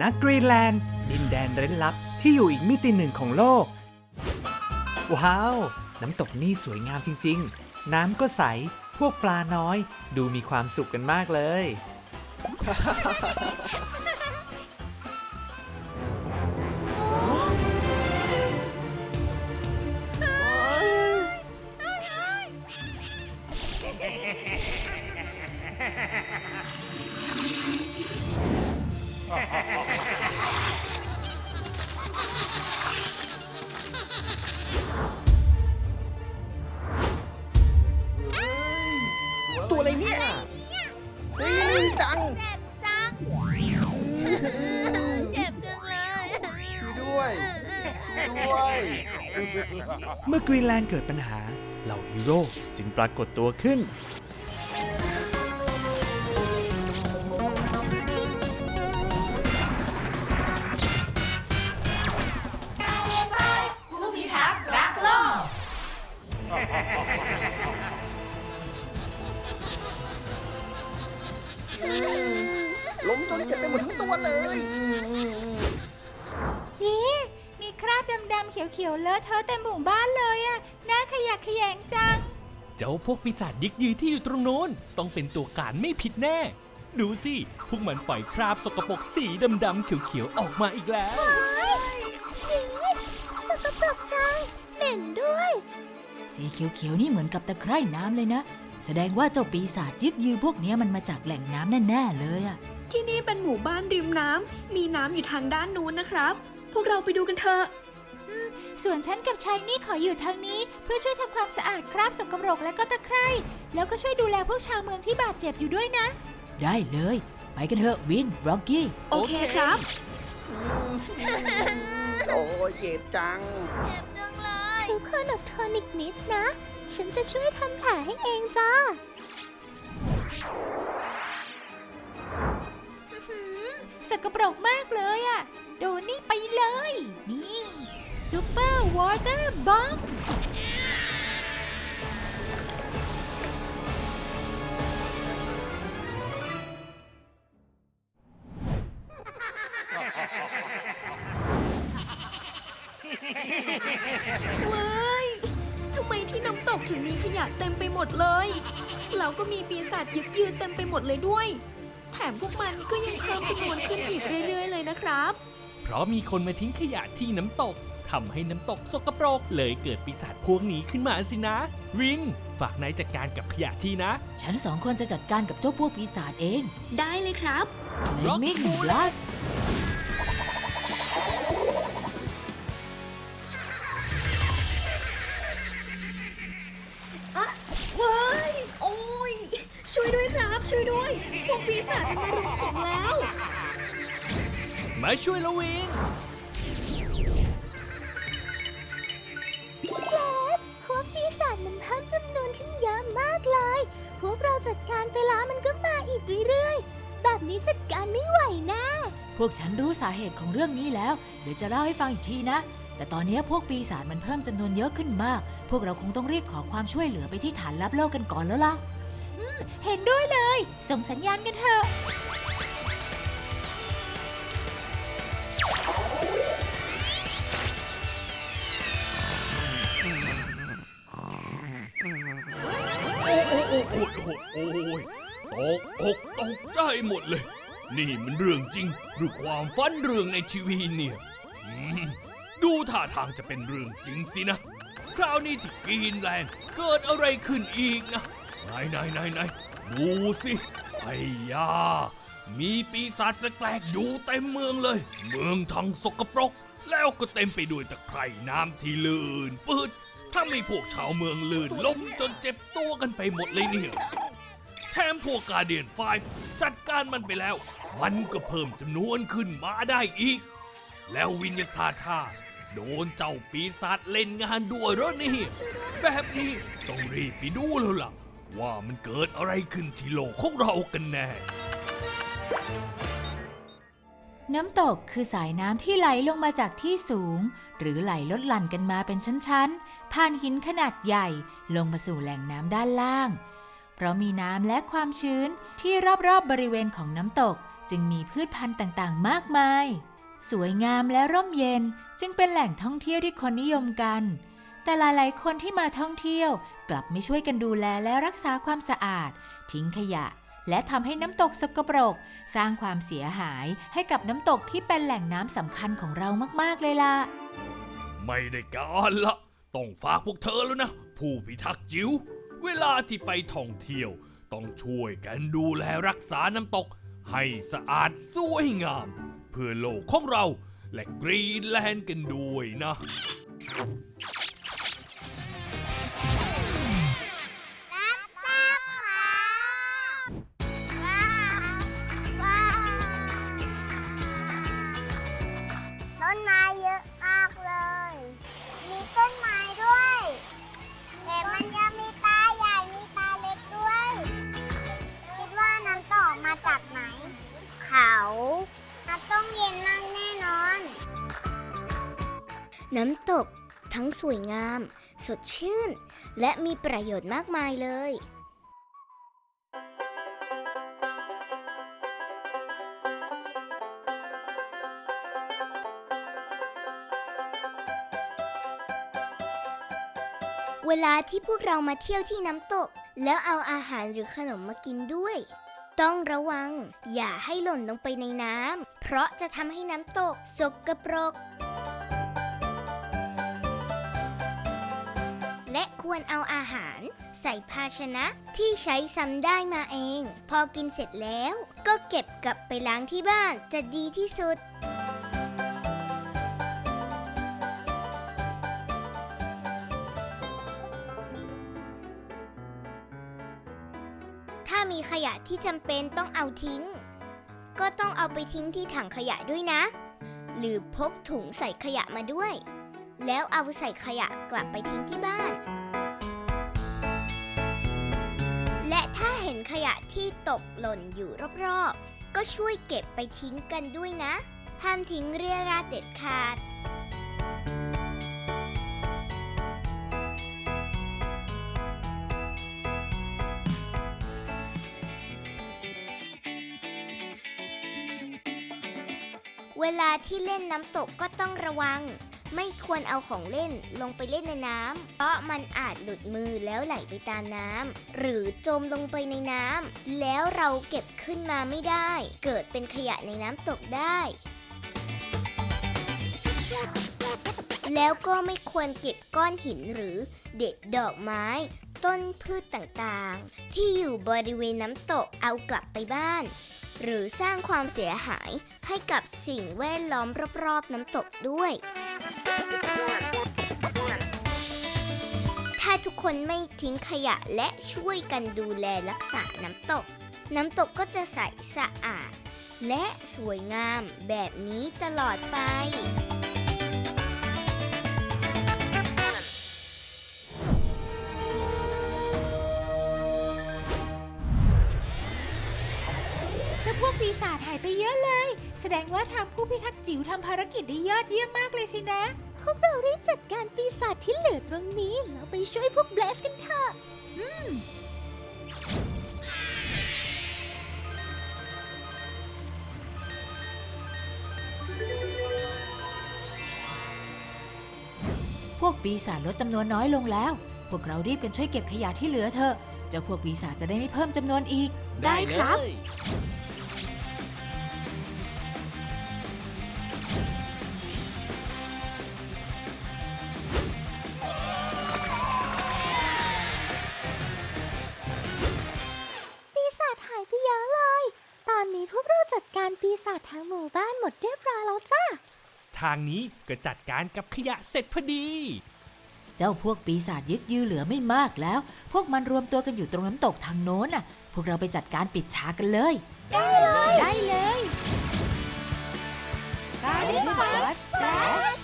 นักกรีนแลนด์ ดินแดนเร้นลับที่อยู่อีกมิติหนึ่งของโลก ว้าว น้ำตกนี่สวยงามจริง ๆ น้ำก็ใส พวกปลาน้อย ดูมีความสุขกันมากเลย ตัวอะไรเนี่ยเฮ้ยจัง เจ็บจัง เจ็บจังเลยด้วย ด้วย เมื่อกรีนแลนด์เกิดปัญหา เหล่าฮีโร่จึงปรากฏตัวขึ้น เขียวๆเลอะเทอะเต็มหมู่บ้านเลยอะน่าขยะแขยงจัง เจ้าพวกปีศาจยิกยือที่อยู่ตรงโน้น ต้องเป็นตัวการไม่ผิดแน่ ดูสิ พวกมันปล่อยคราบสกปรกสีดำๆเขียวๆออกมาอีกแล้ว สกปรกจังเหม็นด้วย สีเขียวๆนี่เหมือนกับตะไคร่น้ำเลยนะ แสดงว่าเจ้าปีศาจยึกยือพวกเนี้ยมันมาจากแหล่งน้ำแน่ๆเลยอะที่นี่เป็นหมู่บ้านริมน้ำ มีน้ำอยู่ทางด้านนู้นนะครับ พวกเราไปดูกันเถอะ ส่วนฉันกับชายนี่ขออยู่ทางนี้ เพื่อช่วยทำความสะอาดคราบสกปรกและก็ตะไคร่ แล้วก็ช่วยดูแลพวกชาวเมืองที่บาดเจ็บอยู่ด้วยนะ ได้เลย ไปกันเถอะวินร็อกกี้โอเคครับ โอ้ยเจ็บจัง เจ็บจังเลย ทุกคนอดทนอีกนิดนะ ฉันจะช่วยทำแผลให้เองจ้า สกปรกมากเลยอะโดนนี่ไปเลย นี่ ซูเปอร์วอเตอร์บอมว้ายทำไมที่น้ำตกถึงมีขยะเต็มไปหมดเลย แล้วก็มีปีศาจยึกยือเต็มไปหมดเลยด้วย แถมพวกมันก็ยังเพิ่มจำนวนขึ้นอีกเรื่อยๆเลยนะครับ เพราะมีคนมาทิ้งขยะที่น้ำตก ทำให้น้ำตกสกปรก เลยเกิดปีศาจพวกนี้ขึ้นมาสินะวิง ฝากนายจัดการกับขยะทีนะ ฉันสองคนจะจัดการกับเจ้าพวกปีศาจเองได้เลยครับ Rock Flaming Moon Blast ว้ายโอ้ย ช่วยด้วยครับ ช่วยด้วย พวกปีศาจมันมารุมของแล้ว มาช่วยละวิง วกเราจัดการไปแล้วมันก็มาอีกเรื่อยๆ แบบนี้จัดการไม่ไหวนะ พวกฉันรู้สาเหตุของเรื่องนี้แล้ว เดี๋ยวจะเล่าให้ฟังอีกทีนะ แต่ตอนนี้พวกปีศาจมันเพิ่มจำนวนเยอะขึ้นมาก พวกเราคงต้องรีบขอความช่วยเหลือไปที่ฐานลับโลกกันก่อนแล้วล่ะเห็นด้วยเลย ส่งสัญญาณกันเถอะ โอ้ยตกอกตกใจหมดเลย นี่มันเรื่องจริงหรือความฝันเรื่องในชีวิตเนี่ยอืมดูท่าทางจะเป็นเรื่องจริงสินะ คราวนี้ที่กรีนแลนด์เกิดอะไรขึ้นอีกนะไหนไหนไหนไหนดูสิไอ้ยา มีปีศาจแปลกๆอยู่เต็มเมืองเลย เมืองทั้งสกปรก แล้วก็เต็มไปด้วยตะไคร่น้ำที่ลื่นปืดถ้าไม่พวกชาวเมืองลื่นล้มจนเจ็บตัวกันไปหมดเลยเนี่ย แถมพวกกาเดียนไฟจัดการมันไปแล้ว มันก็เพิ่มจำนวนขึ้นมาได้อีก แล้ววิญญาณทาโดนเจ้าปีศาจเล่นงานด้วยเหรอนี่ แบบนี้ต้องรีบไปดูแล้วล่ะ ว่ามันเกิดอะไรขึ้นที่โลกของเรากันแน่น้ำตกคือสายน้ำที่ไหลลงมาจากที่สูง หรือไหลลดหลั่นกันมาเป็นชั้นๆ ผ่านหินขนาดใหญ่ลงมาสู่แหล่งน้ำด้านล่าง เพราะมีน้ำและความชื้นที่รอบๆบบริเวณของน้ำตก จึงมีพืชพันธุ์ต่างๆ มากมาย สวยงามและร่มเย็นจึงเป็นแหล่งท่องเที่ยวที่คนนิยมกัน แต่หลายๆ คนที่มาท่องเที่ยว กลับไม่ช่วยกันดูแลและรักษาความสะอาด ทิ้งขยะ และทำให้น้ำตกสกปรก สร้างความเสียหายให้กับน้ำตกที่เป็นแหล่งน้ำสำคัญของเรามากๆเลยล่ะ ไม่ได้การละ ต้องฝากพวกเธอแล้วนะ ผู้พิทักษ์จิ๋ว เวลาที่ไปท่องเที่ยว ต้องช่วยกันดูแลรักษาน้ำตก ให้สะอาดสวยงาม เพื่อโลกของเราและกรีนแลนด์กันด้วยนะ น้ำตก ทั้งสวยงาม สดชื่น และมีประโยชน์มากมายเลยเวลาที่พวกเรามาเที่ยวที่น้ำตก แล้วเอาอาหารหรือขนมมากินด้วย ต้องระวัง อย่าให้หล่นลงไปในน้ำเพราะจะทำให้น้ำตกสกรปรก ควรเอาอาหาร ใส่ภาชนะที่ใช้ซ้ำได้มาเอง พอกินเสร็จแล้วก็เก็บกลับไปล้างที่บ้านจะดีที่สุดถ้ามีขยะที่จำเป็นต้องเอาทิ้ง ก็ต้องเอาไปทิ้งที่ถังขยะด้วยนะ หรือพกถุงใส่ขยะมาด้วย แล้วเอาใส่ขยะกลับไปทิ้งที่บ้าน ยะที่ตกหล่นอยู่รอบๆ ก็ช่วยเก็บไปทิ้งกันด้วยนะ ห้ามทิ้งเรียราดเด็ดขาด เวลาที่เล่นน้ำตกก็ต้องระวัง ไม่ควรเอาของเล่นลงไปเล่นในน้ำเพราะมันอาจหลุดมือแล้วไหลไปตามน้ำหรือจมลงไปในน้ำแล้วเราเก็บขึ้นมาไม่ได้ เกิดเป็นขยะในน้ำตกได้ แล้วก็ไม่ควรเก็บก้อนหินหรือเด็ดดอกไม้ ต้นพืชต่างๆ ที่อยู่บริเวณน้ำตกเอากลับไปบ้าน หรือสร้างความเสียหายให้กับสิ่งแวดล้อมรอบๆน้ำตกด้วย ถ้าทุกคนไม่ทิ้งขยะและช่วยกันดูแลรักษาน้ำตก น้ำตกก็จะใสสะอาด และสวยงามแบบนี้ตลอดไป ปีศาจหายไปเยอะเลย แสดงว่าทางผู้พิทักษ์จิ๋วทำภารกิจได้ยอดเยี่ยมมากเลยสินะ พวกเรารีบจัดการปีศาจที่เหลือตรงนี้ แล้วไปช่วยพวกเบลสกันเถอะพวกปีศาจลดจำนวนน้อยลงแล้ว พวกเรารีบกันช่วยเก็บขยะที่เหลือเถอะ เจ้าพวกปีศาจจะได้ไม่เพิ่มจำนวนอีก ได้ครับปีางนี้ก็จัดการกับขยะเสร็จพอดี เจ้าพวกปีศาจยึดยือเหลือไม่มากแล้ว พวกมันรวมตัวกันอยู่ตรงน้ำตกทางโน้นน่ะ พวกเราไปจัดการปิดฉากกันเลย ได้เลยได้เลยการเดนบัสแซช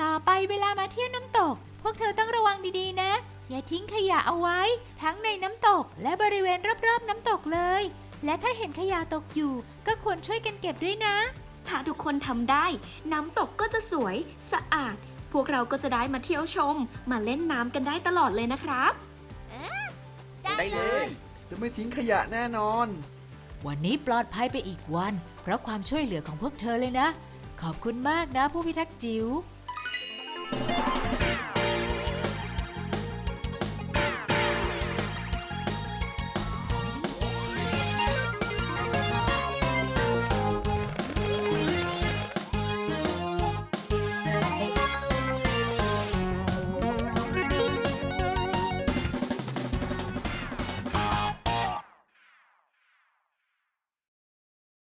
ต่อไปเวลามาเที่ยวน้ำตก พวกเธอต้องระวังดีๆนะ อย่าทิ้งขยะเอาไว้ ทั้งในน้ำตกและบริเวณรอบๆน้ำตกเลย และถ้าเห็นขยะตกอยู่ ก็ควรช่วยกันเก็บด้วยนะ ถ้าทุกคนทำได้ น้ำตกก็จะสวยสะอาด พวกเราก็จะได้มาเที่ยวชม มาเล่นน้ำกันได้ตลอดเลยนะครับได้เลย จะไม่ทิ้งขยะแน่นอน วันนี้ปลอดภัยไปอีกวัน เพราะความช่วยเหลือของพวกเธอเลยนะ ขอบคุณมากนะผู้พิทักษ์จิ๋วข